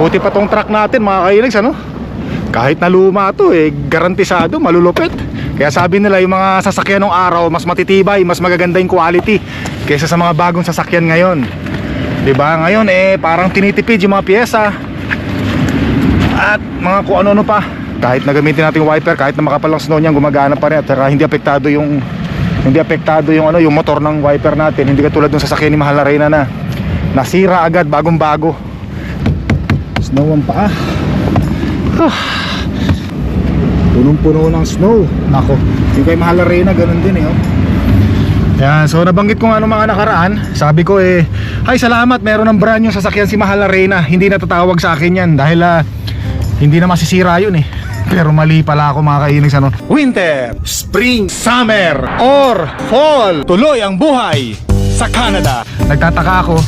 Buti pa tong truck natin mga kainags ano. Kahit na luma to eh, garantisado, malulupit. Kaya sabi nila yung mga sasakyan ng araw mas matitibay, mas magaganda yung quality kaysa sa mga bagong sasakyan ngayon. 'Di ba? Ngayon eh parang tinitipid yung mga piyesa. At mga kung ano-ano pa. Kahit na gamitin natin wiper, kahit na makapal ang snow niyan, gumagana pa rin at saka hindi apektado yung hindi apektado yung ano, yung motor ng wiper natin. Hindi katulad ng sasakyan ni Mahal na Reyna na nasira agad bagong-bago. Snow ang paa. Ah. Punong-puno ng snow. Nako. Yung kay Mahal na Reyna, ganun din eh. Oh. Yan, so nabanggit ko nga nung mga nakaraan Sabi ko eh Ay salamat, meron ng brand yung sasakyan si Mahal na Reyna Hindi natatawag sa akin yan Dahil ah, hindi na masisira yun eh Pero mali pala ako mga kainags ano Winter, Spring, Summer, or Fall Tuloy ang buhay sa Canada Nagtataka ako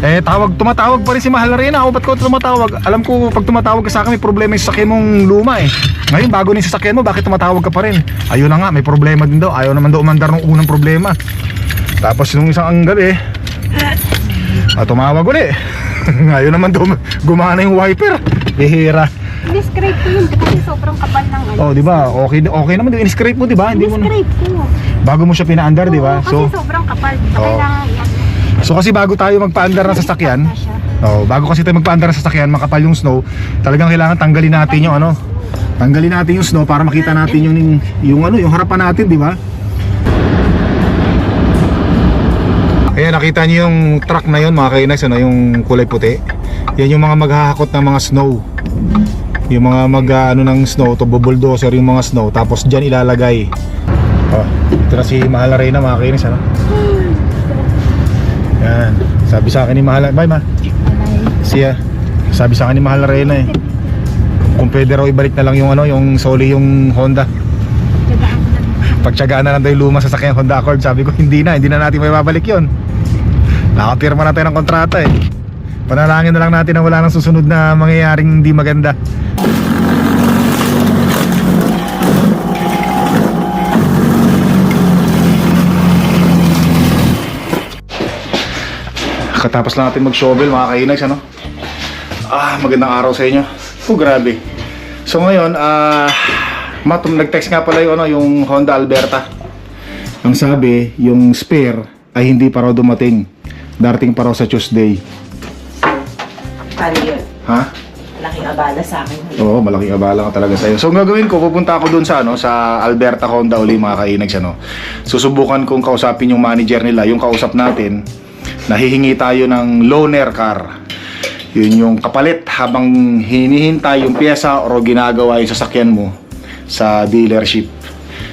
eh tawag, tumatawag pa rin si Mahal na O ba't ko tumatawag? Alam ko pag tumatawag ka sa akin may problema yung sasakyan mong luma eh Ngayon bago na yung sasakyan mo bakit tumatawag ka pa rin? Ayun na nga may problema din daw Ayaw naman daw umandar ng unang problema Tapos nung isang ang gabi ah, Tumawag ulit Ngayon naman daw gumana yung wiper Bihira Ini-scrape ko yun kasi sobrang kapal ng ano. Oh, di ba? Okay okay naman 'yung in-scrape mo, di ba? Hindi mo na, Ini-scrape ko. bago mo siya pinaandar, di ba? Oo, So kasi sobrang kapal. Oo. Kailangan yan. So kasi bago tayo magpaandar ng sasakyan. Oh, bago kasi tayo magpaandar ng sasakyan, makapal yung snow, talagang kailangan tanggalin natin yung ano. Tanggalin natin yung snow para makita natin yung yung ano, yung harapan natin, di ba? Ayan, nakita niyo yung truck na yun mga kainags, ano, yung kulay puti. Yan yung mga maghahakot ng mga snow. Yung mga mag ah, ano ng snow, to bulldozer yung mga snow, tapos dyan ilalagay. Oh, ito na si Mahal na Reyna mga kainags, ano? Yan, sabi sa akin ni Mahal, bye ma. Siya, sabi sa akin ni Mahal na Reyna eh. Kung pwede raw ibalik na lang yung ano, yung soli yung Honda. Pagtsagaan na lang tayo luma sa sakyan Honda Accord. Sabi ko, hindi na, hindi na natin may babalik yun. Nakapirma na tayo ng kontrata eh. Panalangin na lang natin na wala nang susunod na mangyayaring hindi maganda. Katapos lang natin mag-shovel mga kainags ano? Ah, magandang araw sa inyo. Oh, grabe. So ngayon, ah, matum nag-text nga pala yung ano, yung Honda Alberta. Ang sabi, yung spare ay hindi pa raw dumating. Darating pa raw sa Tuesday. Paano yun? Ha? Malaking abala sa akin. Oo, malaking abala ka talaga sa'yo. So, ang gagawin ko, pupunta ako dun sa, ano, sa Alberta Honda uli mga kainags, ano. Susubukan kong kausapin yung manager nila, yung kausap natin, nahihingi tayo ng loaner car. Yun yung kapalit habang hinihintay yung pyesa o ginagawa yung sasakyan mo sa dealership.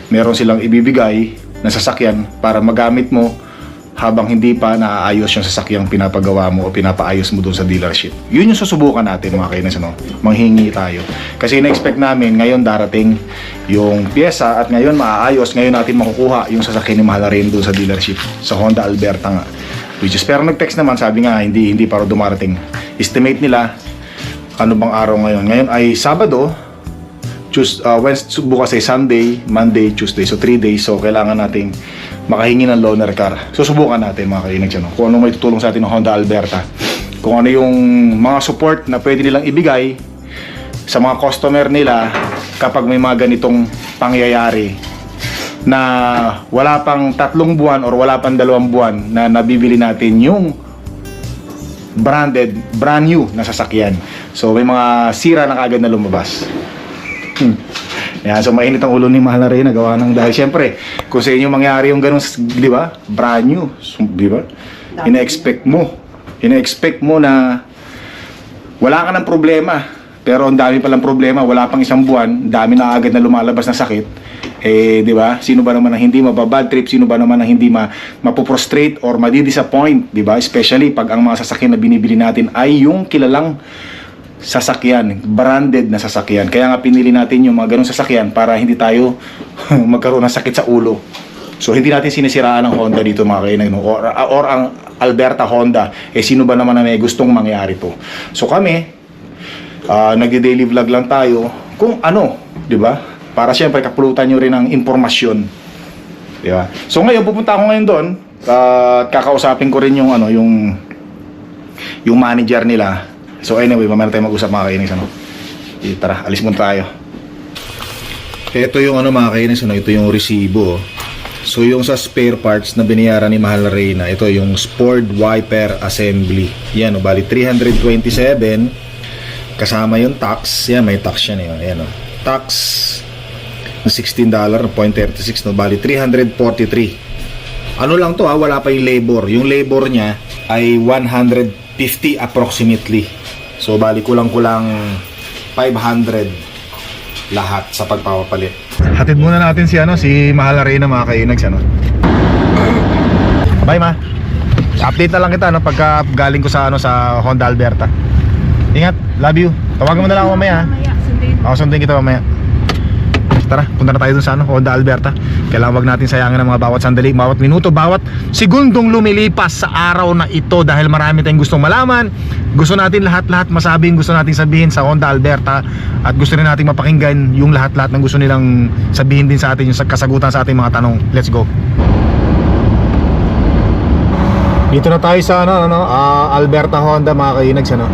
Meron silang ibibigay na sasakyan para magamit mo habang hindi pa naaayos yung sasakyang pinapagawa mo o pinapaayos mo doon sa dealership. Yun yung susubukan natin mga kainis, ano? Manghingi tayo. Kasi na-expect namin ngayon darating yung pyesa at ngayon maaayos, ngayon natin makukuha yung sasakyan ni Mahal na rin doon sa dealership sa Honda Alberta nga. Which is, pero nag-text naman, sabi nga, hindi, hindi para dumarating. Estimate nila, ano bang araw ngayon? Ngayon ay Sabado, Tuesday, uh, Wednesday, bukas ay Sunday, Monday, Tuesday. So 3 days. So kailangan nating makahingi ng loaner car. Susubukan natin mga kainig ano, kung ano may tutulong sa atin ng Honda Alberta. Kung ano yung mga support na pwede nilang ibigay sa mga customer nila kapag may mga ganitong pangyayari na wala pang tatlong buwan or wala pang dalawang buwan na nabibili natin yung branded, brand new na sasakyan. So may mga sira na kagad na lumabas. Hmm. Yan, so mainit ang ulo ni Mahal na rin nagawa ng dahil syempre, kung sa inyo mangyari yung ganun, di ba? Brand new, so, di ba? Ina-expect mo. Ina-expect mo na wala ka ng problema. Pero ang dami palang problema, wala pang isang buwan, dami na agad na lumalabas na sakit. Eh, di ba? Sino ba naman ang hindi mababad trip? Sino ba naman ang hindi ma mapoprostrate or madi-disappoint, di ba? Especially pag ang mga sasakyan na binibili natin ay yung kilalang sasakyan, branded na sasakyan. Kaya nga pinili natin yung mga ganong sasakyan para hindi tayo magkaroon ng sakit sa ulo. So hindi natin sinisiraan ang Honda dito mga kainan no? or, or ang Alberta Honda. Eh sino ba naman na may gustong mangyari to? So kami, uh, nagde-daily vlog lang tayo kung ano, di ba? Para siyempre kapulutan nyo rin ng impormasyon. Di ba? So ngayon pupunta ako ngayon doon at kakausapin ko rin yung ano yung yung manager nila So anyway, mamaya tayo mag-usap mga kainis ano. Eh, tara, alis muna tayo. Ito yung ano mga kainis, ano, ito yung resibo. So yung sa spare parts na binayaran ni Mahal Reyna, ito yung Sport Wiper Assembly. Yan, oh, bali 327 kasama yung tax. Yan, may tax yan yun. Ayan, oh. Tax na $16.36 no, bali 343. Ano lang to ha, wala pa yung labor. Yung labor niya ay 150 approximately. So bali kulang-kulang 500 lahat sa pagpapapalit. Hatid muna natin si ano si Mahal Reyna mga kainags ano. Bye ma. Update na lang kita no pagka galing ko sa ano sa Honda Alberta. Ingat, love you. Tawagan mo na lang ako mamaya. ha? Ako sundin kita mamaya. Tara, punta na tayo dun sa ano, Honda Alberta. Kailangan wag natin sayangin ang mga bawat sandali, bawat minuto, bawat segundong lumilipas sa araw na ito dahil marami tayong gustong malaman. Gusto natin lahat-lahat masabing gusto nating sabihin sa Honda Alberta at gusto rin nating mapakinggan yung lahat-lahat ng gusto nilang sabihin din sa atin yung kasagutan sa ating mga tanong. Let's go. Dito na tayo sa ano, ano, ah, Alberta Honda mga kainags ano.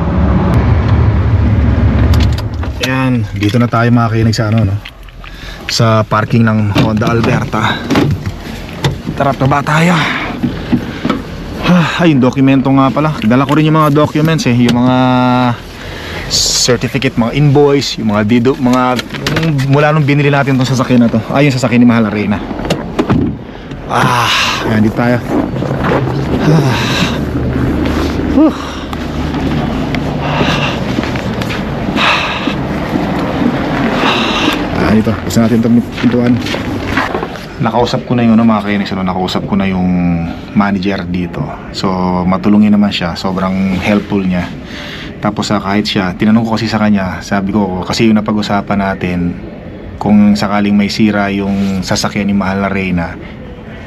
Ayan, dito na tayo mga kainags sa ano, no? Sa parking ng Honda Alberta. Tara, baba tayo. Ah, Ay, yung dokumento nga pala. Dala ko rin yung mga documents eh, yung mga certificate, mga invoice, yung mga dido, mga mula nung binili natin tong sasakyan na to. Ay, yung sasakyan ni Mahal Arena. Ah, ayan dito tayo. Ah. Dito. Gusto natin itong pintuan. Nakausap ko na yung ano, mga kainis, ano, nakausap ko na yung manager dito. So, matulungin naman siya. Sobrang helpful niya. Tapos sa kahit siya, tinanong ko kasi sa kanya, sabi ko, kasi yung napag-usapan natin, kung sakaling may sira yung sasakyan ni Mahal na Reyna,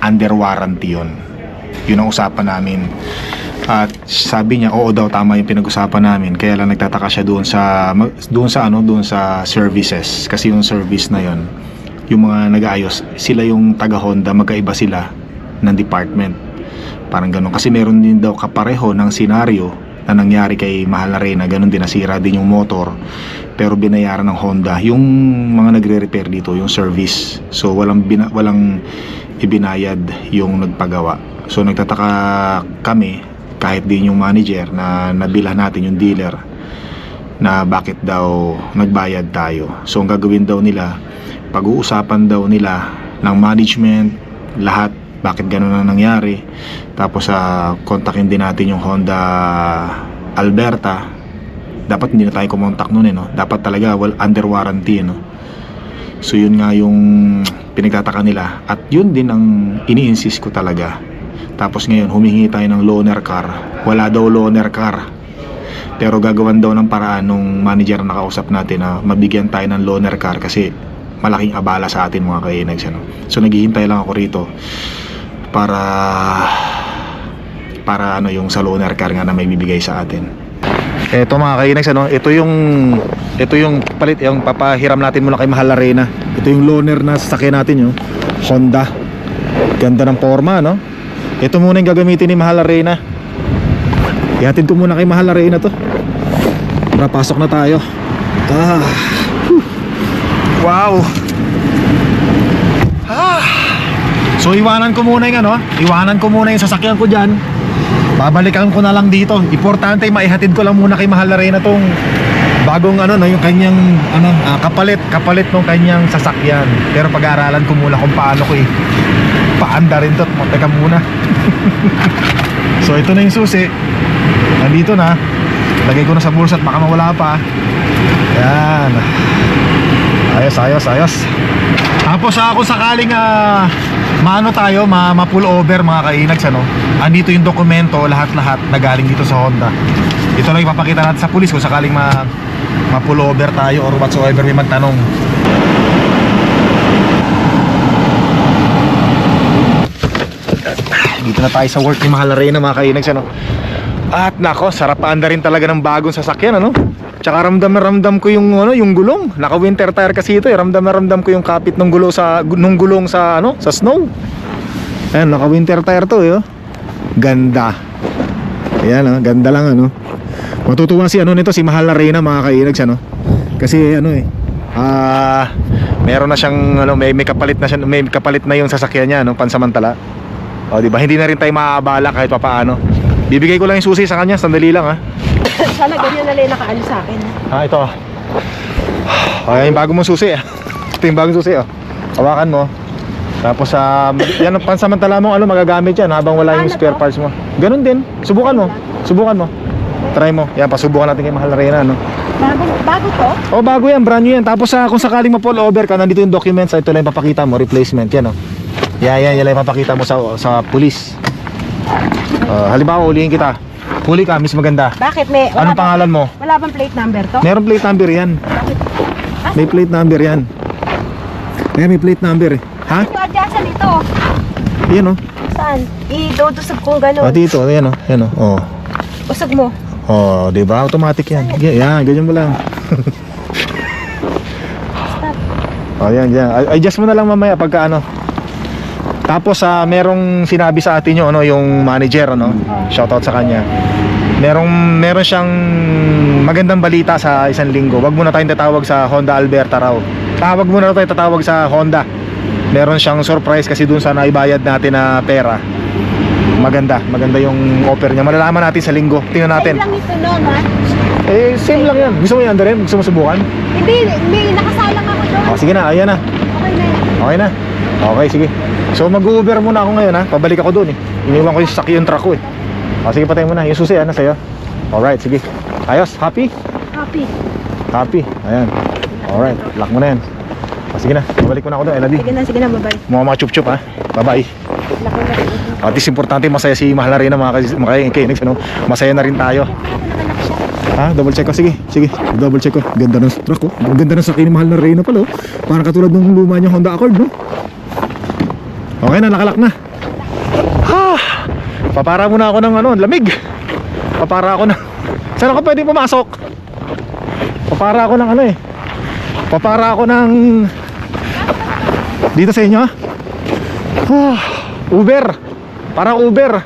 under warranty yun. Yun ang usapan namin. At sabi niya, oo daw tama yung pinag-usapan namin. Kaya lang nagtataka siya doon sa doon sa ano, doon sa services kasi yung service na yon yung mga nag-aayos, sila yung taga Honda, magkaiba sila ng department. Parang ganun. Kasi meron din daw kapareho ng senaryo na nangyari kay Mahal na Reyna, ganun din nasira din yung motor pero binayaran ng Honda yung mga nagre-repair dito yung service so walang bina, walang ibinayad yung nagpagawa so nagtataka kami kahit din yung manager na nabila natin yung dealer na bakit daw nagbayad tayo. So ang gagawin daw nila pag-uusapan daw nila ng management lahat bakit ganun ang nangyari. Tapos sa kontakin din natin yung Honda Alberta. Dapat hindi na tayo kumontak noon eh no? Dapat talaga well, under warranty no? So yun nga yung pinagtataka nila. At yun din ang ini-insist ko talaga tapos ngayon humingi tayo ng loaner car wala daw loaner car pero gagawan daw ng paraan nung manager na nakausap natin na mabigyan tayo ng loaner car kasi malaking abala sa atin mga kainags ano. so naghihintay lang ako rito para para ano yung sa loaner car nga na may bibigay sa atin eto mga kainags ano, ito yung ito yung palit yung papahiram natin muna kay Mahal Arena. Ito yung loaner na sasakyan natin yung Honda. Ganda ng forma no. Ito muna yung gagamitin ni Mahal Arena. Ihatid ko muna kay Mahal Arena to. Tara pasok na tayo. Ah. Wow. Ah. So iwanan ko muna yung ano, iwanan ko muna yung sasakyan ko diyan. Babalikan ko na lang dito. Importante maihatid ko lang muna kay Mahal na Reyna tong bagong ano no, yung kanyang ano, ah, kapalit, kapalit ng kanyang sasakyan. Pero pag-aaralan ko muna kung paano ko eh paanda rin to. Teka muna. so ito na yung susi. Nandito na. Lagay ko na sa bulsa at baka mawala pa. Yan. Ayos, ayos, ayos. Tapos ah, kung sakaling ah, maano tayo, ma, ma pull over mga kainags ano. Andito yung dokumento, lahat-lahat na galing dito sa Honda. Ito lang ipapakita natin sa pulis kung sakaling ma, ma pull over tayo or whatsoever may magtanong. Dito na tayo sa work ni Mahal Arena mga kainags ano. At nako, sarap paanda rin talaga ng bagong sasakyan ano. Tsaka ramdam na ramdam ko yung ano, yung gulong. Naka winter tire kasi ito, eh. ramdam na ramdam ko yung kapit ng gulo sa nung gulong sa ano, sa snow. Ayan, naka winter tire to, eh. oh. Ganda. Ayan, oh, ganda lang ano. Matutuwa si ano nito, si Mahal na Reyna mga kainags ano. Kasi ano eh, ah, meron na siyang ano, may, may kapalit na siya, may kapalit na yung sasakyan niya no, pansamantala. O di ba? Hindi na rin tayo maaabala kahit papaano. Bibigay ko lang yung susi sa kanya, sandali lang ha. Sana ganyan na lang nakaano sa akin. Ah, ito. Yan yung bago mong susi. ah. Ito yung bagong susi, oh. Hawakan mo. Tapos, sa yan ang pansamantala mo, ano, magagamit yan habang wala yung spare parts mo. Ganun din. Subukan mo. Subukan mo. Try mo. Yan, pasubukan natin kay Mahal na Reyna, no? Bago, bago to? Oh, bago yan, brand new yan. Tapos sa kung sakaling ma-pull over ka, nandito yung documents, ito lang yung papakita mo, replacement yan, oh. Yan, yan, yan lang yung papakita mo sa sa police. Uh, halimbawa, ulihin kita. Huli ka, miss maganda. Bakit may, Anong bang- pangalan mo? Wala bang plate number to? Meron plate number yan. May plate number yan. Eh, may plate number eh. Ha? Yung adjacent ito. Yan oh. Saan? I-dodosag kong Ah, gano'n. dito, yan oh. Yan oh. Oh. Usag mo. Oh, 'di ba? Automatic 'yan. Yan, yan ganyan mo lang. Stop. oh, yan, yan. Adjust mo na lang mamaya pagka ano. Tapos sa merong sinabi sa atin yung ano, yung manager ano. Shoutout sa kanya. Merong meron siyang magandang balita sa isang linggo. Wag muna tayong tatawag sa Honda Alberta raw. Tawag muna tayo tatawag sa Honda. Meron siyang surprise kasi dun sa naibayad natin na pera. Maganda, maganda yung offer niya. Malalaman natin sa linggo. Tingnan natin. Same lang ito noon, ha? Eh, same lang yan. Gusto mo yan, rin? Gusto mo subukan? Hindi, may nakasalang ako doon. O, sige na, ayan na. Okay na. Okay na. Okay, sige. So, mag-Uber muna ako ngayon, ha? Pabalik ako doon, eh. Iniwan ko yung sasakyan yung truck ko, eh. O, sige, patay mo na. Yung susi, ha? Nasa'yo. Alright, sige. Ayos, happy? Happy. Happy. Ayan. Alright, lock mo na yan. O, sige na, pabalik mo na ako doon, Elodie. Sige na, sige na, bye-bye. Mga mga chup-chup, ha? Bye-bye. Lako na. At least importante masaya si Mahal na rin mga mga kainis, ano? Masaya na rin tayo. Ha? Double check ko. Sige, sige. Double check ko. Ganda ng truck ko. Ang ganda ng sakyan ni Mahal na Reyna pala. Oh. Parang katulad ng luma niyang Honda Accord, no? Okay na, nakalak na. Ha! Papara muna ako ng ano, lamig. Papara ako na. Saan ako pwede pumasok? Papara ako ng ano eh. Papara ako ng dito sa inyo. Ah, Uber. Para Uber.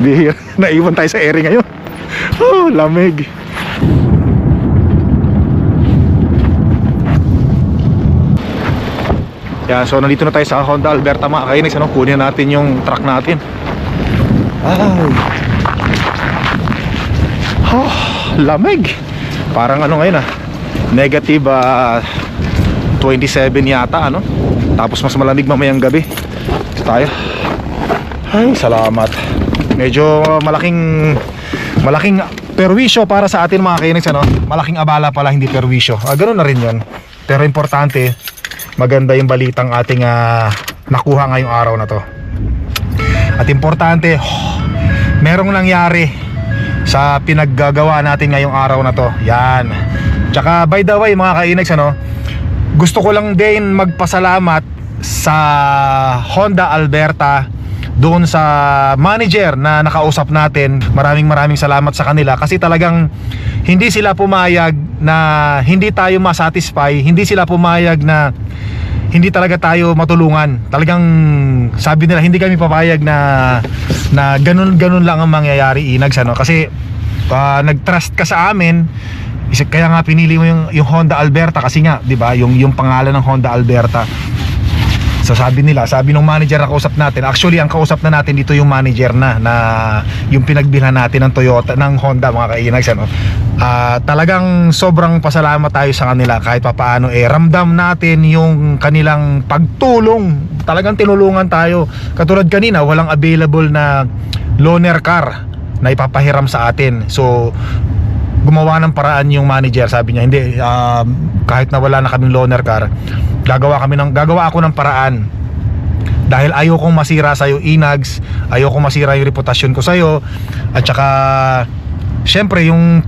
Bihir. Naiwan tayo sa area ngayon. Oh, lamig. Yan, so nandito na tayo sa Honda Alberta mga kainis. Ano, kunin natin yung truck natin. Ay. Oh, lamig. Parang ano ngayon ah. Negative ah, 27 yata ano. Tapos mas malamig mamayang gabi. Tayo. Ay, salamat. Medyo malaking malaking perwisyo para sa atin mga kainis ano. Malaking abala pala hindi perwisyo. Ah, ganun na rin 'yon. Pero importante, maganda yung balitang ating ah, nakuha ngayong araw na to. At importante, merong nangyari sa pinaggagawa natin ngayong araw na to. Yan. Tsaka by the way mga kainags ano, gusto ko lang din magpasalamat sa Honda Alberta doon sa manager na nakausap natin. Maraming maraming salamat sa kanila kasi talagang hindi sila pumayag na hindi tayo masatisfy, hindi sila pumayag na hindi talaga tayo matulungan. Talagang sabi nila hindi kami papayag na na ganun ganun lang ang mangyayari inags ano kasi ah, nag-trust ka sa amin kaya nga pinili mo yung yung Honda Alberta kasi nga 'di ba yung yung pangalan ng Honda Alberta So sabi nila, sabi ng manager na kausap natin, actually ang kausap na natin dito yung manager na na yung pinagbilhan natin ng Toyota, ng Honda mga kainags ano. Ah, talagang sobrang pasalamat tayo sa kanila kahit papaano eh ramdam natin yung kanilang pagtulong. Talagang tinulungan tayo. Katulad kanina, walang available na loaner car na ipapahiram sa atin. So gumawa ng paraan yung manager. Sabi niya hindi um, kahit na wala na kaming loaner car gagawa kami ng gagawa ako ng paraan. Dahil ayokong masira sa iyo inags ayokong masira yung reputasyon ko sa iyo at saka syempre yung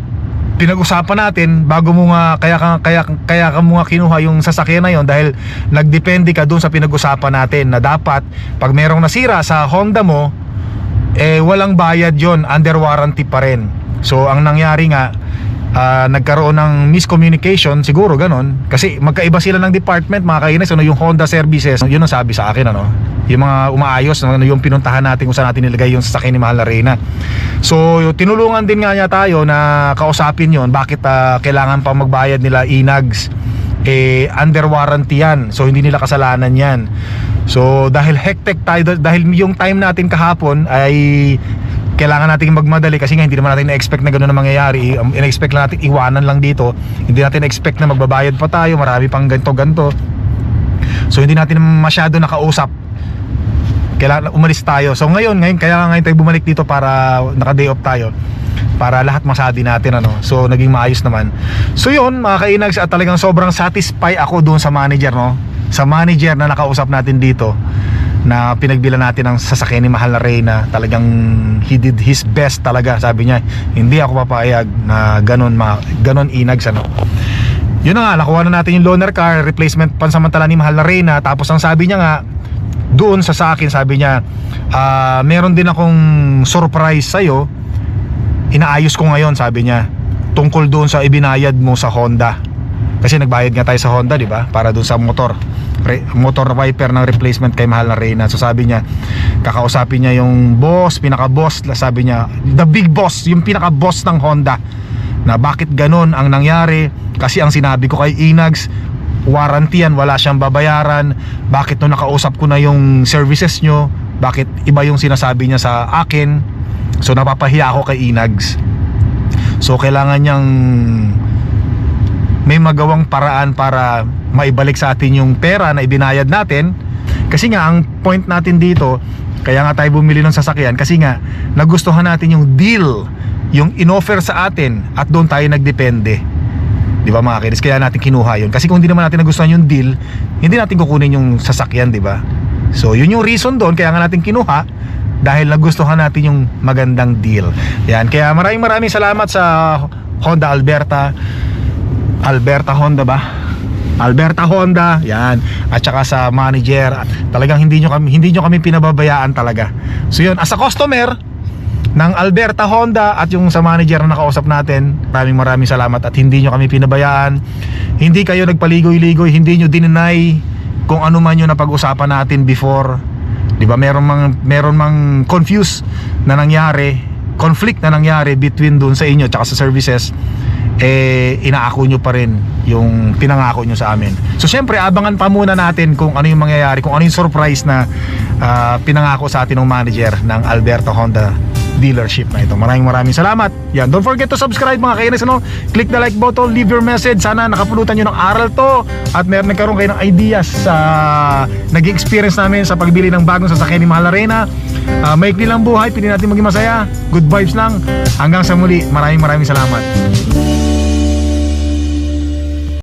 pinag-usapan natin bago mo nga kaya ka kaya kaya ka mo nga kinuha yung sasakyan na yon dahil nagdepende ka doon sa pinag-usapan natin na dapat pag merong nasira sa Honda mo eh walang bayad yon under warranty pa rin. So ang nangyari nga ah, nagkaroon ng miscommunication siguro ganon kasi magkaiba sila ng department mga kainis ano yung Honda services yun ang sabi sa akin ano yung mga umaayos ano, yung pinuntahan natin kung saan natin nilagay yung sasakyan ni Mahal na Reyna So, tinulungan din nga niya tayo na kausapin yon bakit ah, kailangan pa magbayad nila inags. Eh, under warranty yan. So, hindi nila kasalanan yan. So, dahil hectic tayo, dahil yung time natin kahapon ay kailangan nating magmadali kasi nga hindi naman natin na-expect na gano'n na mangyayari. Um, In-expect lang natin iwanan lang dito. Hindi natin na-expect na magbabayad pa tayo, marami pang ganto-ganto. So, hindi natin masyado nakausap kailangan umalis tayo. So ngayon, ngayon kaya nga ngayon tayo bumalik dito para naka-day off tayo para lahat masadi natin ano. So naging maayos naman. So yun, mga kainags at talagang sobrang satisfy ako doon sa manager no. Sa manager na nakausap natin dito na pinagbilan natin ng sasakyan ni Mahal na Reyna. Talagang he did his best talaga sabi niya. Hindi ako papayag na ganun ma, ganun inags ano yun na nga nakuha na natin yung loaner car replacement pansamantala ni Mahal na Reyna. Tapos ang sabi niya nga doon sa sa akin sabi niya ah, meron din akong surprise sa'yo. Inaayos ko ngayon sabi niya tungkol doon sa ibinayad mo sa Honda. Kasi nagbayad nga tayo sa Honda di ba? Para doon sa motor motor wiper ng replacement kay Mahal na Reyna. So sabi niya kakausapin niya yung boss pinaka boss sabi niya the big boss yung pinaka boss ng Honda. Na bakit ganun ang nangyari? Kasi ang sinabi ko kay Inags warranty yan, wala siyang babayaran. Bakit nung nakausap ko na yung services nyo bakit iba yung sinasabi niya sa akin? So napapahiya ako kay Inags. So kailangan niyang may magawang paraan para maibalik sa atin yung pera na ibinayad natin kasi nga ang point natin dito kaya nga tayo bumili ng sasakyan kasi nga nagustuhan natin yung deal yung inoffer sa atin at doon tayo nagdepende Di ba mga kids? Kaya natin kinuha yun. Kasi kung hindi naman natin nagustuhan yung deal, hindi natin kukunin yung sasakyan, di ba? So, yun yung reason doon. Kaya nga natin kinuha dahil nagustuhan natin yung magandang deal. Yan. Kaya maraming maraming salamat sa Honda Alberta. Alberta Honda ba? Alberta Honda, yan. At saka sa manager, talagang hindi nyo kami hindi nyo kami pinababayaan talaga. So yun, as a customer, ng Alberta Honda at yung sa manager na nakausap natin. Maraming maraming salamat at hindi nyo kami pinabayaan. Hindi kayo nagpaligoy-ligoy, hindi nyo dinenay kung ano man yung napag-usapan natin before. 'Di ba? Meron mang meron mang confuse na nangyari, conflict na nangyari between doon sa inyo at sa services eh inaako nyo pa rin yung pinangako nyo sa amin. So syempre abangan pa muna natin kung ano yung mangyayari, kung ano yung surprise na ah, pinangako sa atin ng manager ng Alberta Honda dealership na ito. Maraming maraming salamat. Yan, don't forget to subscribe mga kainis ano. Click the like button, leave your message. Sana nakapulutan niyo ng aral to at meron nagkaroon kayo ng ideas sa naging experience namin sa pagbili ng bagong sasakyan ni Mahal Arena. Uh, maikli lang buhay, pili natin maging masaya. Good vibes lang. Hanggang sa muli, maraming maraming salamat.